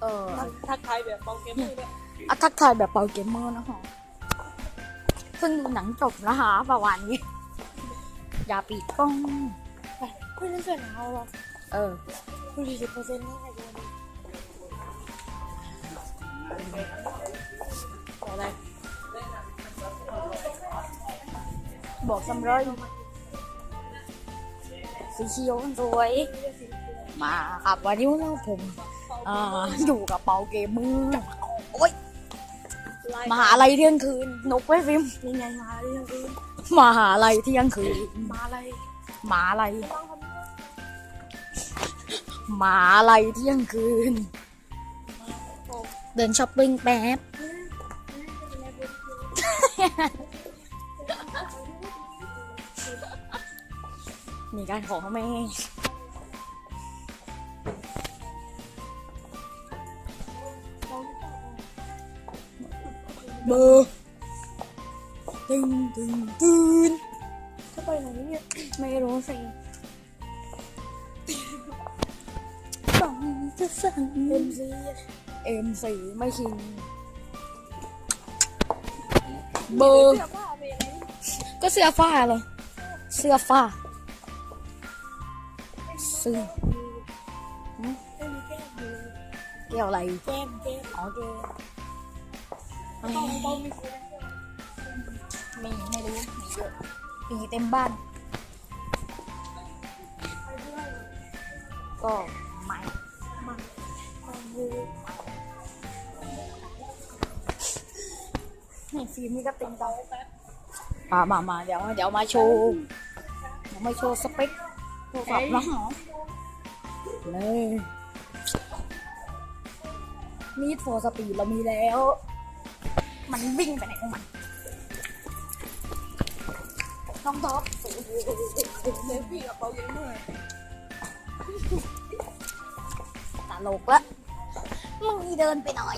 เออทักทายแบบเบาเกมเมอร์ด้วยอะทักทายแบบเป่าเกมเมอร์นะฮะเพิ่งดูหนังจบนะคะประวันนี้ อย่าปิดกล้อง เพื่อนเสื้อหนาวหรอเออคุณสี่สิบเปอร์เซ็นต์นี่ใครโดนอะไรบอกสำเร็จสีเขียวสวย มาครับวันนี้เราผมอ่าอยู่กับเป่าเกมเมอร์โอ้ยมหาลัยเที่ยงคืนนกไว้ฟิล์มนี่ไงมาเรื่องนี้มหาลัยเที่ยงคืนมาอะไรมหาลัยมหาลัยเที่ยงคืน เดินช้อปปิ้งแป๊บมีการขอแม่ เบอร์ตึงตึงตึงจะไปไหนเนี่ย ไม่รู้สิต้องจะสั่งเอ็มซีเอ็มสีไม่คิง เบอร์เสื้อผ้าเป็นอะไรก็เสื้อฟ้าเลยเสื้อฟ้าเสื้อไม่มีแก้มเลยเกี่ยวอะไรแก้มแก้มอ๋อเกี่ย วต้องต้องมีคนมีไม่รู้มีเยอะมีเต็มบ้าน ก็ไม่มันมันคือนี่ฟิล์มนี่ก็เต็มตังมามามาเดี๋ยวเดี๋ยวมาโชว์เดี๋ยวมาโชว์สเปคโทรศัพท์นะฮะเลยนีดโฟสปีดเรามีแล้ว มันวิ่งไปไหนของมันน้องท็อปเซฟฟี่กับเบาเกมเมอร์ตลกละมึงเดินไปหน่อย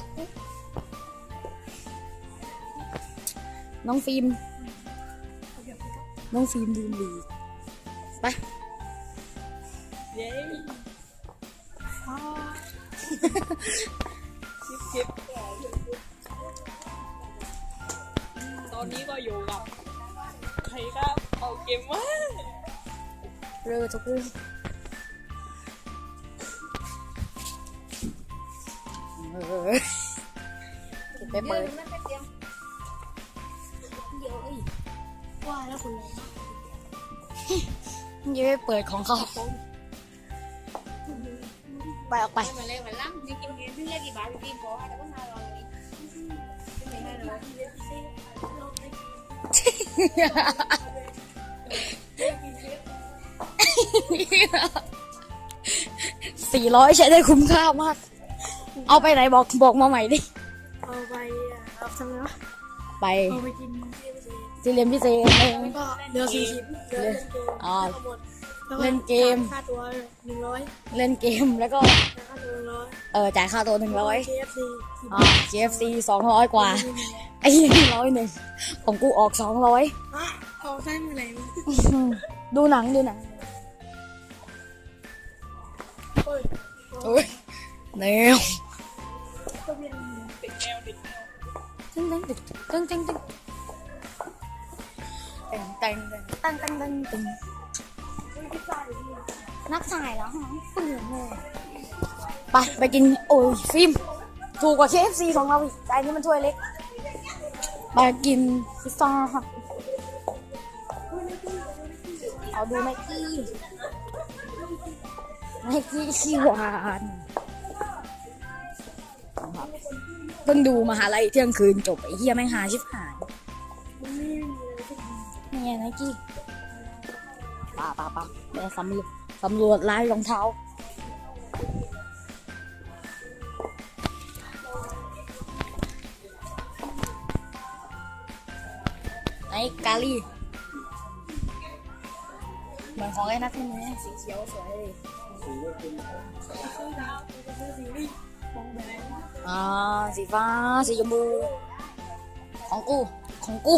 น้องฟิล์ม น้องฟิล์มดูดีไปเย้ฟ้าชิปชิปต อนนี้ก็อยู่กับใครครับเอาเกมว่าเรือจะกู้เออเก็บไปเปิดไม่ไปเตรียมเดี๋ยวอีกว่าแล้วคุณเลยยังไม่เปิดของเขาไปออกไปมาเลยมาล่ำนี่กินเงินที่เรียกกี่บาทกินขอให้แต่ก็น่ารอเลยไม่ให้เลย สี่ร้อยใช้ได้คุ้มค่ามาก เอาไปไหนบอกบอกมาใหม่ดิ เอาไปเอาทำไมวะไปเอาไปกินที่เซที่เรียนพิเศษเอง ก็เรือสี่สิบเรือเล่นเกมอ่าทั้งหมดเล่นเกม ค่าตัวหนึ่งร้อยเล่นเกมแล้วก็ค่าตัวหนึ่งร้อยเออจ่ายค่าตัวหนึ่งร้อย KFC อ่า KFC สองร้อยกว่า เหี้ยร้อยหนึ่งของกูออกสองร้อยพอใช้เไหร่วดูหนังดูหนังเโอ้ยแนวแนวแตึ้งตึ้งตึ้งตึ้งตึ้งตึ้งแต่งแต่งแตงตั้งตั้งตั้งตึ้งนักสายแล้วหรอเปืนเลยไปไปกินโอ้ยฟิล์มถูกกว่า KFC ของเราอีกแต่นี้มันช่วยเล็ก ไปกินพิซซ่าค่ะเอาดูไมกี้ไมกี้ขี้หวานเพิ่งดูมหาลัยเที่ยงคืนจบไอ้เหี้ยแม่งหาชิบหายนี่ไงไนกี้ป่าป่าป่าไปสำรวจสำรวจลายรองเท้า กาลี่ เหมือนของไอ้นัทใช่ไหมสีเขียวสวยเลยอ่าสีฟ้า สีชมพู ของกู ของกู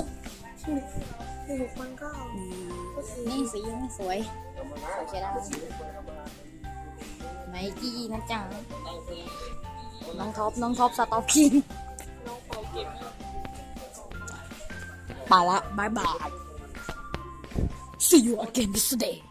นี่สียังสวยสวยใช่ได้ไนกี้นะจ๊ะน้องท็อปน้องท็อปสตอกิน Bye bye. see you again this day